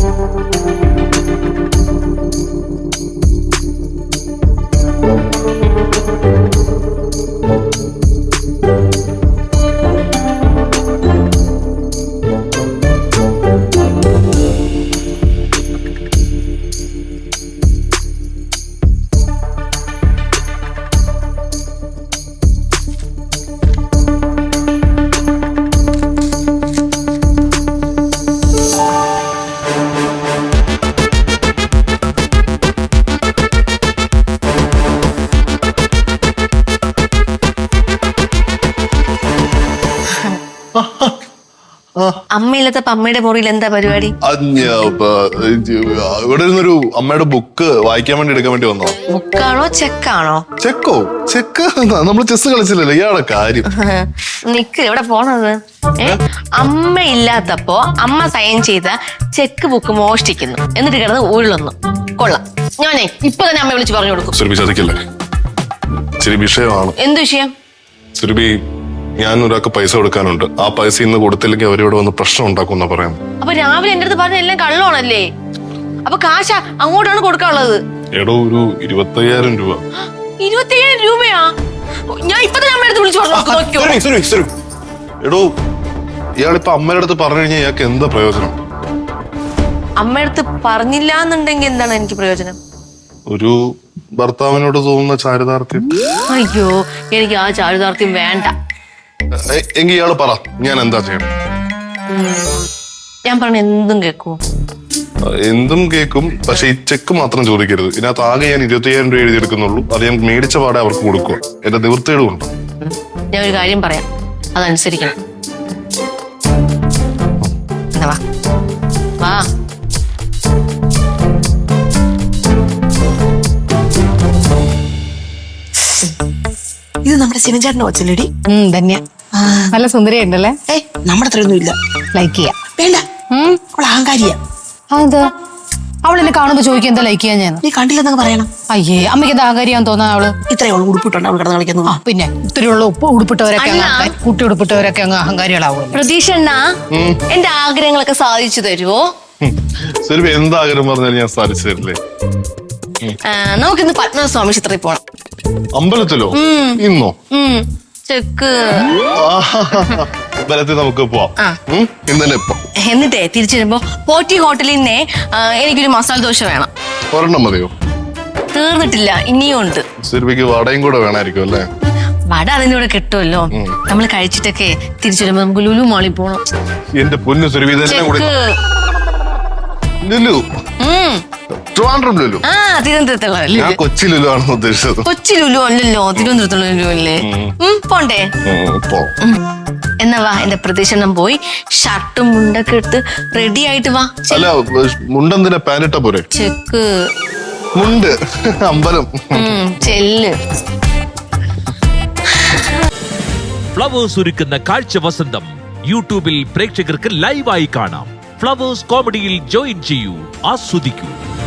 Thank അമ്മയില്ലാത്തപ്പോ അമ്മയുടെ മുറിയിൽ എന്താ പരിപാടി? ഇവിടെ ഇരുന്നൊരു അമ്മയുടെ ബുക്ക് വായിക്കാൻ വേണ്ടി എടുക്കാൻ വേണ്ടി വന്നോ? ബുക്കാണോ ചെക്കാണോ? ചെക്കോ? ചെക്ക്? നമ്മൾ ചെസ് കളിച്ചില്ലല്ലോ ഇയാളെ കാര്യം. നിക്ക് എവിടെ പോണത്? അമ്മ ഇല്ലാത്തപ്പോ അമ്മ സൈൻ ചെയ്ത ചെക്ക് ബുക്ക് മോഷ്ടിക്കുന്നു. എന്നിട്ട് കിടന്ന് ഉരുളുന്നു. കൊള്ളാം. ഞാനേ ഇപ്പൊ തന്നെ അമ്മ വിളിച്ച് പറഞ്ഞു കൊടുക്കും. സുരഭി ചതിക്കല്ലേ? ഇച്ചിരി വിഷയമാണ്. എന്ത് വിഷയം? സുരഭി ഞാൻ ഒരാൾക്ക് പൈസ കൊടുക്കാനുണ്ട്. ആ പൈസ ഇന്ന് കൊടുത്തില്ലെങ്കിൽ അവരോട് വന്ന് പ്രശ്നം ഉണ്ടാക്കും എന്നാ പറയാം അപ്പൊ രാവിലെ എന്റെ അടുത്ത് പറഞ്ഞ എല്ലാം കള്ളമാണല്ലേ? അപ്പൊ കാശ അങ്ങോട്ടാണ് കൊടുക്കാനുള്ളത്. എടോ ഒരു ഇരുപത്തയ്യായിരം രൂപ. ഇരുപത്തിയ്യായിരം രൂപയാ? ഞാൻ ഇപ്പൊ തന്നെ അമ്മയുടെ അടുത്ത് വിളിച്ചു പറഞ്ഞു? നോക്കിയോ? സുരഭി, സുരഭി, സുരഭി. എടോ ഇയാളിപ്പോ അമ്മയുടെ അടുത്ത് പറഞ്ഞു കഴിഞ്ഞാൽ ഇയാൾക്ക് എന്താ പ്രയോജനം? അമ്മയുടെ അടുത്ത് പറഞ്ഞില്ല എന്നുണ്ടെങ്കിൽ എന്താണ് എനിക്ക് പ്രയോജനം? ഒരു ഭർത്താവിനോട് തോന്നുന്ന ചാരിതാർത്ഥ്യം. അയ്യോ എനിക്ക് ആ ചാരിതാർത്ഥ്യം വേണ്ട. എ- എങ്കി ഇയാൾ പറ ഞാൻ എന്താ ചെയ്യണം? ഞാൻ പറഞ്ഞ എന്തും കേക്കൂ. എന്തും കേൾക്കും പക്ഷെ ഈ ചെക്ക് മാത്രം ചോദിക്കരുത്. ഇതിനകത്ത് ആകെ ഞാൻ ഇരുപത്തയ്യായിരം രൂപ എഴുതിയെടുക്കുന്നുള്ളൂ. അത് ഞാൻ മേടിച്ച പാടെ അവർക്ക് കൊടുക്കുക എന്റെ നിവൃത്തിയുടെ ഉണ്ട് ഞാൻ ഒരു കാര്യം പറയാം. അതനുസരിക്കണം. എന്നാ വാ. വാ. ഇത് നമ്മുടെ ശിവൻചാട്ടന്റെ കൊച്ചല്ലേടി ഉം, ധന്യ. നല്ല സുന്ദരിയുണ്ടല്ലേ ഏ നമ്മുടെ അത്രയൊന്നും ഇല്ല ലൈക്ക് ചെയ്യാം. വേണ്ട. അവൾ അഹങ്കാരിയാ. അതെന്താ എന്നെ കാണുമ്പോ ചോദിക്കും എന്താ ലൈക്ക് ചെയ്യാൻ ഞാൻ നീ കണ്ടില്ലെന്നൊക്കെ പറയണം. അയ്യേ അമ്മയ്ക്ക് എന്താ ആകാര്യം തോന്നാ അവൾ? ഇത്രയും അവൾ ഉടുപ്പിട്ടുണ്ട് അവൾ കിടന്ന് കളിക്കുന്നു. ആ പിന്നെ ഇത്തിരിയുള്ള ഉപ്പ് ഉടുപ്പിട്ടവരൊക്കെ അങ്ങ് അല്ല. കുട്ടി ഉടുപ്പിട്ടവരൊക്കെ അങ്ങ് അഹങ്കാരികളാവും. പ്രതീക്ഷ അണ്ണാ എന്റെ ആഗ്രഹങ്ങളൊക്കെ സാധിച്ചു തരുമോ ശരി എന്താഗ്രഹം പറഞ്ഞാൽ ഞാൻ സാധിച്ചു തരില്ലേ? ആ, നമുക്കിന്ന് പത്മനാഭസ്വാമി ക്ഷേത്രത്തിൽ പോണം. അമ്പലത്തിലോ? ഇന്നോ? ഉം, ചെക്ക് അമ്പലത്തിൽ നമുക്ക് പോവാം. ഉം? ഇന്ന് തന്നെ ഇപ്പൊ എന്നിട്ടേ തിരിച്ചു വരുമ്പോ പോറ്റി ഹോട്ടലിൽ നിന്നേ ആ, എനിക്കൊരു മസാല ദോശ വേണം. ഒരെണ്ണം മതിയോ? തീർന്നിട്ടില്ല ഇനിയും ഉണ്ട്. സുരഭിക്ക് വടയും കൂടെ വേണമായിരിക്കും അല്ലേ? വട അതിന്റെ കൂടെ കിട്ടുമല്ലോ. നമ്മൾ കഴിച്ചിട്ടൊക്കെ തിരിച്ചു വരുമ്പോ നമുക്ക് ലുലു മോളി പോണം. എന്റെ പൊന്നു സുരഭി തന്നെ കൂടി ചെക്ക് ലുലു. ഉം. ട്രിവാൻഡ്രം ലുലു. ആ തിരുവനന്തപുരത്തുള്ള ഞാൻ ലുലു കൊച്ചി ലുലു ആണെന്ന് ഉദ്ദേശിച്ചത്. കൊച്ചി ലുലു അല്ലല്ലോ തിരുവനന്തപുരത്തുള്ള ലുലു അല്ലേ? ഉം, പോണ്ടേ? ഉം, പോ. എന്നാ വാ എന്റെ പോയി. ഷർട്ടും മുണ്ടൊക്കെ എടുത്ത് റെഡി ആയിട്ട് വാ. ചെ- അല്ല മുണ്ടെന്തിനാ പാനിട്ട പോരെ? ചെക്ക്. മുണ്ട് അമ്പലം. ഉം, ചെല്ല്. ഫ്ലവേഴ്സ് ഒരുക്കുന്ന കാഴ്ച വസന്തം. യൂട്യൂബിൽ പ്രേക്ഷകർക്ക് ലൈവായി കാണാം. ഫ്ലവേഴ്സ് കോമഡിയിൽ ജോയിൻ ചെയ്യൂ ആസ്വദിക്കൂ.